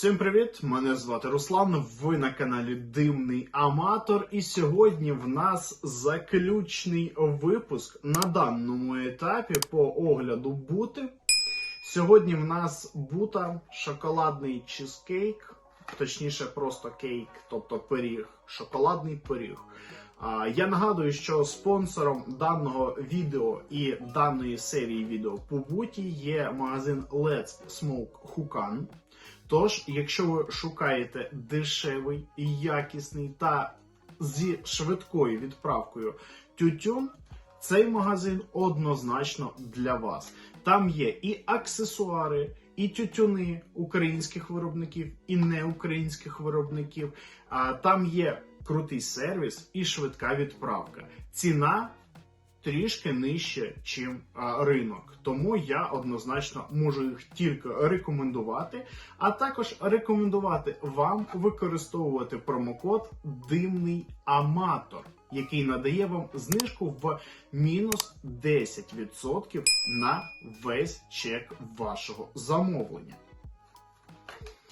Всім привіт! Мене звати Руслан. Ви на каналі Димний Аматор. І сьогодні в нас заключний випуск на даному етапі по огляду бути. Сьогодні в нас бута шоколадний чизкейк, точніше, просто кейк, тобто пиріг, шоколадний пиріг. Я нагадую, що спонсором даного відео і даної серії відео по буті є магазин Let's Smoke Hukan. Тож, якщо ви шукаєте дешевий, якісний та зі швидкою відправкою тютюн, цей магазин однозначно для вас. Там є і аксесуари, і тютюни українських виробників, і неукраїнських виробників. А там є крутий сервіс і швидка відправка. Ціна трішки нижче, чим ринок. Тому я однозначно можу їх тільки рекомендувати, а також рекомендувати вам використовувати промокод Димний Аматор, який надає вам знижку в мінус 10% на весь чек вашого замовлення.